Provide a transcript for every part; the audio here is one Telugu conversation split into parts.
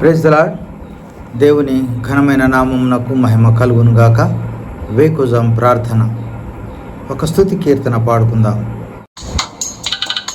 ప్రేజ్దలా దేవుని ఘనమైన నామమునకు మహిమ కలుగునుగాక. వేకుజం ప్రార్థన. ఒక స్థుతి కీర్తన పాడుకుందాం.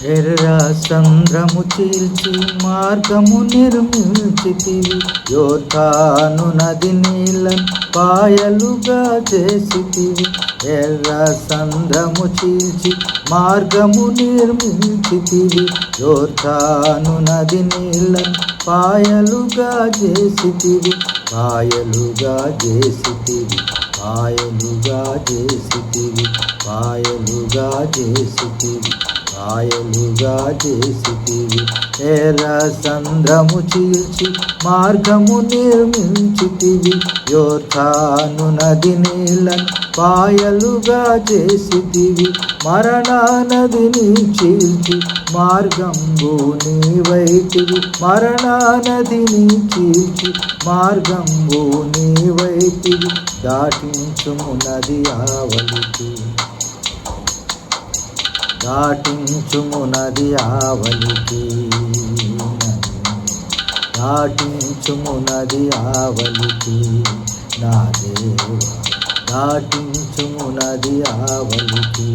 ఎర్ర సంద్రము చీల్చి మార్గము నిర్మించితివి. యోతాను నది నీళ్ళను పాయలుగా చేసితివి. ఎర్ర సంద్రము చీల్చి మార్గము నిర్మించితివి యోతాను నది నీళ్ళను పాయలుగా చేసితివి పాయలుగా చేసితివి పాయలుగా చేసితివి పాయలుగా చేసితివి సాయముగా చేసితివి ఎర్ర సంద్రము చీల్చి మార్గము నిర్మించితివి. యోధాను నది నీళ్ళను పాయలుగా చేసితివి. మరణా నదిని చీల్చి మార్గంబు నీవైతివి మరణా నదిని చీల్చి మార్గంబు నీవైతివి దాటించుము నది ఆవలికి. దాటించుము నది ఆవలికి దాటించుము నది ఆవలికి నా దేవా దాటించుము నది ఆవలికి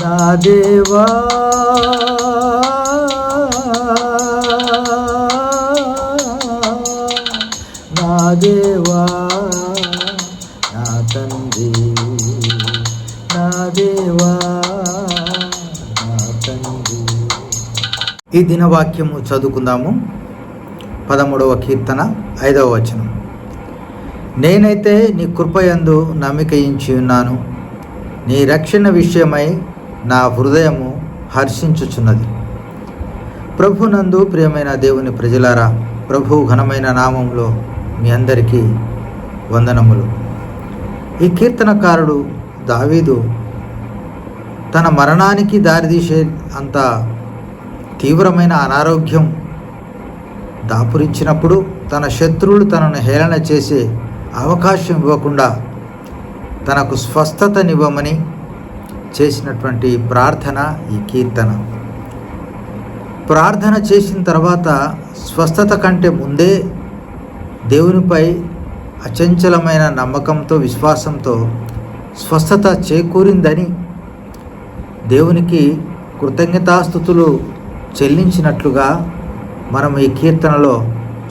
నా దేవా నా దేవా. ఈ దినవాక్యము చదువుకుందాము. పదమూడవ కీర్తన ఐదవ వచనం. నేనైతే నీ కృపయందు నమ్మికయించి ఉన్నాను. నీ రక్షణ విషయమై నా హృదయము హర్షించుచున్నది. ప్రభునందు ప్రియమైన దేవుని ప్రజలారా ప్రభు ఘనమైన నామంలో మీ అందరికీ వందనములు. ఈ కీర్తనకారుడు దావీదు తన మరణానికి దారితీసే అంత తీవ్రమైన అనారోగ్యం దాపురించినప్పుడు తన శత్రువులు తనను హేళన చేసే అవకాశం ఇవ్వకుండా తనకు స్వస్థతనివ్వమని చేసినటువంటి ప్రార్థన ఈ కీర్తన. ప్రార్థన చేసిన తర్వాత స్వస్థత కంటే ముందే దేవునిపై అచంచలమైన నమ్మకంతో విశ్వాసంతో స్వస్థత చేకూరిందని దేవునికి కృతజ్ఞతాస్థుతులు చెల్లించినట్లుగా మనం ఈ కీర్తనలో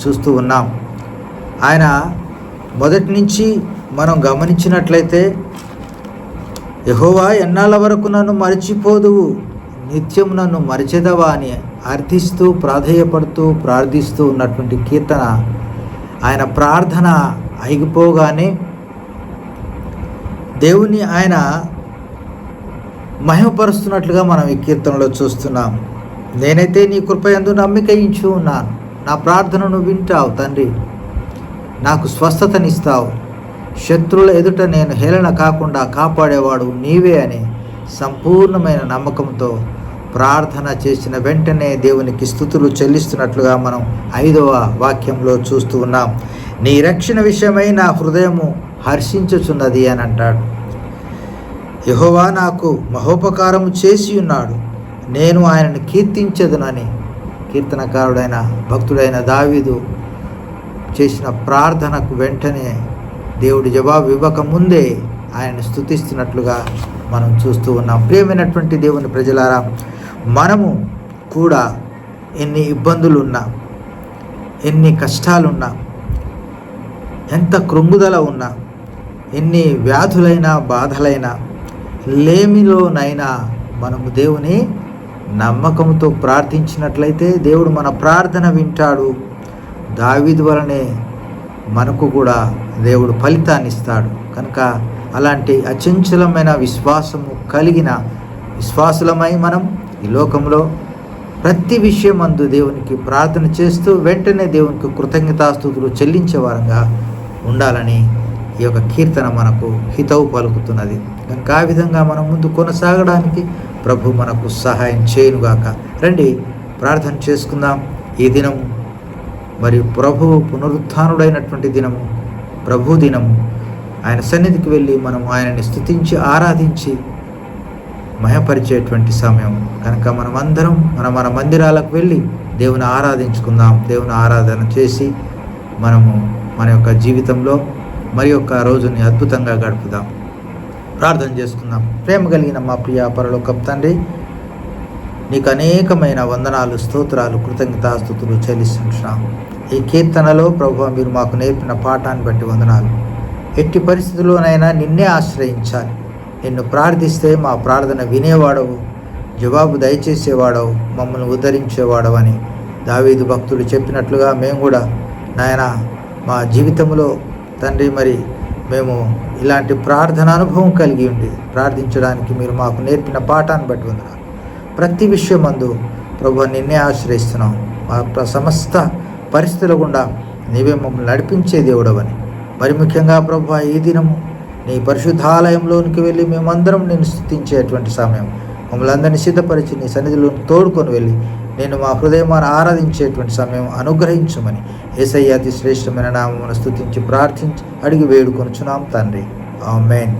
చూస్తూ ఉన్నాం. ఆయన మొదటి నుంచి మనం గమనించినట్లయితే యహోవా ఎన్నాళ్ళ వరకు నన్ను మరిచిపోదువు? నిత్యం నన్ను మరిచెదవా? అని అర్థిస్తూ ప్రాధేయపడుతూ ప్రార్థిస్తూ ఉన్నటువంటి కీర్తన ఆయన ప్రార్థన అయిపోగానే దేవుని ఆయన మహిమపరుస్తున్నట్లుగా మనం ఈ కీర్తనలో చూస్తున్నాం. నేనైతే నీ కృపయందు నమ్మిక ఇచ్చి ఉన్నాను. నా ప్రార్థనను వింటావు తండ్రి. నాకు స్వస్థతనిస్తావు. శత్రువుల ఎదుట నేను హేళన కాకుండా కాపాడేవాడు నీవే అని సంపూర్ణమైన నమ్మకంతో ప్రార్థన చేసిన వెంటనే దేవునికి స్థుతులు చెల్లిస్తున్నట్లుగా మనం ఐదవ వాక్యంలో చూస్తూ ఉన్నాం. నీ రక్షణ విషయమై నా హృదయము హర్షించుచున్నది అని అంటాడు. యహోవా నాకు మహోపకారము చేసి ఉన్నాడు. నేను ఆయనను కీర్తించదునని కీర్తనకారుడైన భక్తుడైన దావీదు చేసిన ప్రార్థనకు వెంటనే దేవుడి జవాబు ఇవ్వకముందే ఆయన స్థుతిస్తున్నట్లుగా మనం చూస్తూ ఉన్నాం. ప్రియమైనటువంటి దేవుని ప్రజలారా మనము కూడా ఎన్ని ఇబ్బందులు ఉన్నా ఎన్ని కష్టాలున్నా ఎంత కృంగుదల ఉన్నా ఎన్ని వ్యాధులైనా బాధలైనా లేమిలోనైనా మనము దేవుని నమ్మకంతో ప్రార్థించినట్లయితే దేవుడు మన ప్రార్థన వింటాడు. దావిది వలనే మనకు కూడా దేవుడు ఫలితాన్ని ఇస్తాడు. కనుక అలాంటి అచంచలమైన విశ్వాసము కలిగిన విశ్వాసులమై మనం ఈ లోకంలో ప్రతి విషయం అందు దేవునికి ప్రార్థన చేస్తూ వెంటనే దేవునికి కృతజ్ఞతాస్థుతులు చెల్లించే వారంగా ఉండాలని ఈ యొక్క కీర్తన మనకు హితవు పలుకుతున్నది. కనుక ఆ విధంగా మనం ముందు కొనసాగడానికి ప్రభు మనకు సహాయం చేయనుగాక. రండి ప్రార్థన చేసుకుందాం. ఈ దినము మరియు ప్రభువు పునరుత్డైనటువంటి దినము ప్రభు దినము. ఆయన సన్నిధికి వెళ్ళి మనం ఆయనని స్తుతించి ఆరాధించి మయపరిచేటువంటి సమయం. కనుక మనం అందరం మన మన మందిరాలకు వెళ్ళి దేవుని ఆరాధించుకుందాం. దేవుని ఆరాధన చేసి మనము మన యొక్క జీవితంలో మరి యొక్క రోజుని అద్భుతంగా గడుపుదాం. ప్రార్థన చేసుకుందాం. ప్రేమ కలిగిన మా ప్రియ పరలోకం తండ్రి నీకు అనేకమైన వందనాలు స్తోత్రాలు కృతజ్ఞతాస్థుతులు చెల్లిస్తున్నాం ఈ కీర్తనలో ప్రభు మీరు మాకు నేర్పిన పాఠాన్ని బట్టి వందనాలు. ఎట్టి పరిస్థితుల్లోనైనా నిన్నే ఆశ్రయించాలి. నిన్ను ప్రార్థిస్తే మా ప్రార్థన వినేవాడవు జవాబు దయచేసేవాడవు మమ్మల్ని ఉద్ధరించేవాడవని దావీదు భక్తుడు చెప్పినట్లుగా మేము కూడా నాయన మా జీవితంలో తండ్రి మరి మేము ఇలాంటి ప్రార్థన అనుభవం కలిగి ఉండి ప్రార్థించడానికి మీరు మాకు నేర్పిన పాఠాన్ని బట్టి వందనాలు. ప్రతి విషయం విషయమందు ప్రభు నిన్నే ఆశ్రయిస్తున్నాం. మా ప్ర- సమస్త పరిస్థితుల గుండా నీవే మమ్మల్ని నడిపించే దేవుడవని. మరి ముఖ్యంగా ప్రభు ఈ దినము నీ పరిశుద్ధాలయంలోనికి వెళ్ళి మేమందరం నేను స్థుతించేటువంటి సమయం. మమ్మల్ని అందరినీ సిద్ధపరిచి నీ సన్నిధిలో తోడుకొని వెళ్ళి నేను మా హృదయమాన ఆరాధించేటువంటి సమయం అనుగ్రహించమని ఏసయ్య అతి శ్రేష్టమైన నామమును స్థుతించి ప్రార్థించి అడిగి వేడుకొనుచున్నాం తండ్రి. ఆమెన్.